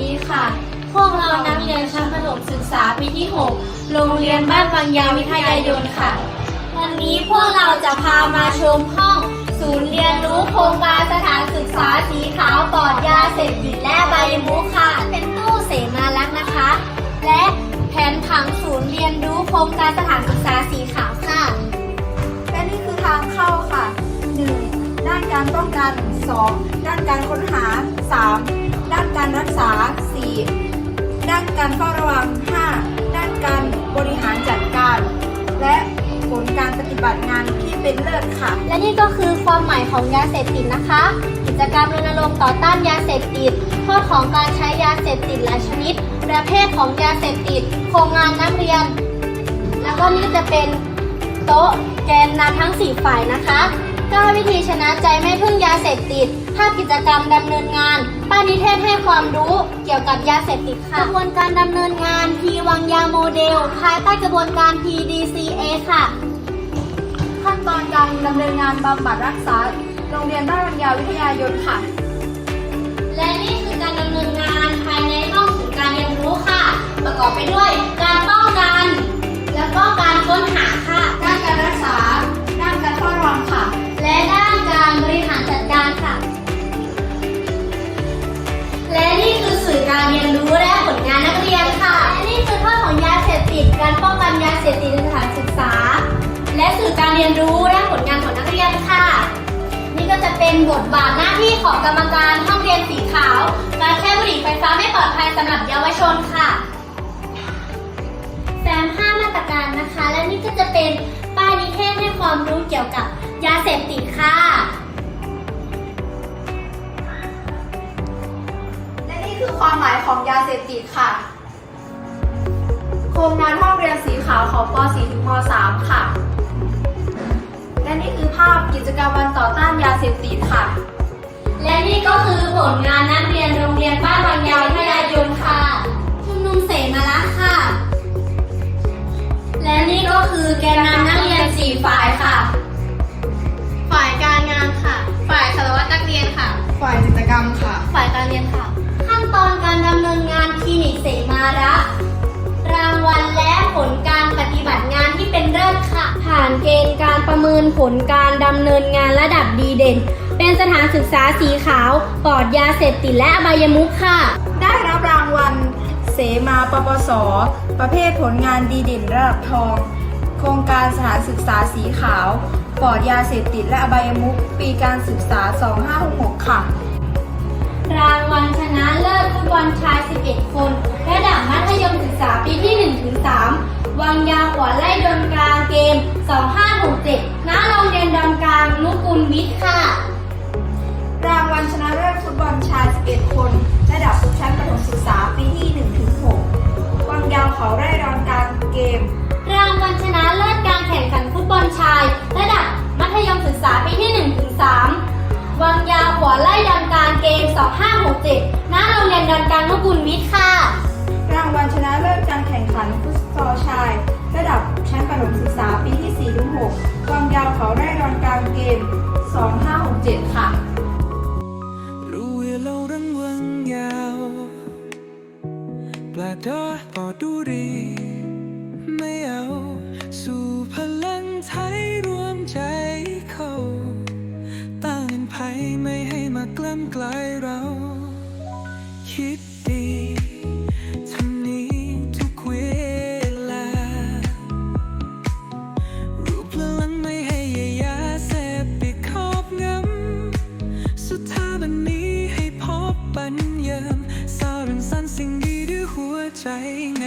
ดีค่ะ พวกเรานักเรียนชั้นประถมศึกษาปีที่ 6 โรงเรียนบ้านบางยาวิทยายนค่ะ วันนี้พวกเราจะพามาชมห้อง ศูนย์เรียนรู้โครงการสถานศึกษาสีขาวปลอดยาเสพติดและใบมุกค่ะ เป็นตู้เสมาลักษ์นะคะ และแผนผังศูนย์เรียนรู้โครงการสถานศึกษาสีขาวค่ะ และนี่คือทางเข้าค่ะ 1. ด้านการป้องกัน 2. ด้านการค้นหา 3. การเฝ้าระวัง 5. ด้านการบริหารจัดการ และผลการปฏิบัติงานที่เป็นเลิศค่ะ และนี่ก็คือความหมายของยาเสพติดนะคะ กิจกรรมรณรงค์ต่อต้านยาเสพติดโทษของการใช้ยาเสพติดหลายชนิด ประเภทของยาเสพติด โครงงานนักเรียน แล้วก็นี่จะเป็นโต๊ะแกนนำทั้ง 4 ฝ่ายนะคะ ก็วิธีชนะใจไม่พึ่งยาเสพติดภาพกิจกรรมดำเนินงาน ป้านิเทศให้ความรู้เกี่ยวกับยาเสพติดค่ะกระบวนการดำเนินงาน P วังยาโมเดล ภายใต้กระบวนการ PDCA ค่ะ ขั้นตอนการดำเนินงานบำบัดรักษา โรงเรียนบ้านบรรยาวิทยายนค่ะ และนี่คือการดำเนินงานภายใน เสพติดในสถานศึกษา และสื่อการเรียนรู้และผลงานของนักเรียนค่ะ นี่ก็จะเป็นบทบาทหน้าที่ของกรรมการห้องเรียนสีขาวการแค่บุหรี่ไฟฟ้าไม่ปลอดภัยสำหรับเยาวชนค่ะแซม5มาตรการนะคะ และนี่ก็จะเป็นป้ายนิเทศให้ความรู้เกี่ยวกับยาเสพติดค่ะและนี่คือความหมายของยาเสพติดค่ะ รงงานห้องเรียนสีขาวของป .4 ถึงม .3 ค่ะ และนี่คือภาพกิจกรรมวันต่อต้านยาเสพติดค่ะ และนี่ก็คือผลงานนักเรียนโรงเรียนบ้านบางยาววิทยายนค่ะชุมนุมเสมาละค่ะ และนี่ก็คือแกนนำนักเรียนสี่ฝ่ายค่ะ ฝ่ายการงานค่ะ ฝ่ายสารวัตรนักเรียนค่ะ ฝ่ายกิจกรรมค่ะ ฝ่ายการเรียนค่ะ ขั้นตอนการดำเนินงานคลินิกเสมารักานเกณฑ์การประเมินผลการดำเนินงานระดับดีเด่น เป็นสถานศึกษาสีขาวปลอดยาเสพติดและอบายมุขค่ะ ได้รับรางวัลเสมาปปส ประเภทผลงานดีเด่นระดับทอง โครงการสถานศึกษาสีขาวปลอดยาเสพติดและอบายมุขปีการศึกษา 2566 ค่ะ รางวัลชนะเลิศฟุตบอลชาย 11 คน ระดับมัธยมศึกษาปีที่1ถึง3วังยาหัวไล่ด 2567ณโรงเรียนดอนกลางนุกูลวิทย์ค่ะ รางวัลชนะเลิศฟุตบอลชาย 11 คน ระดับชั้นประถมศึกษาปีที่1ถึง6วังยาวเขาไร่รอนกลางเกม รางวัลชนะเลิศการแข่งขันฟุตบอลชาย ระดับมัธยมศึกษาปีที่1ถึง3วังยาหัวไล่ดอนกลางเกม 2567ณโรงเรียนดอนกลางนุกูลวิทย์ค่ะ รางวัลชนะเลิศการแข่งขันฟุตซอลชาย ระดับชั้นประถมศึกษาปี 6ความยาวเขาแร่รอนกลางเกณฑ์2567 ค่ะ ปลาดอปอดูรี ไม่เอา สู่พลังไทยรวมใจเขาต้าภัยไม่ให้มากล้ำกลเรา คิด สิ่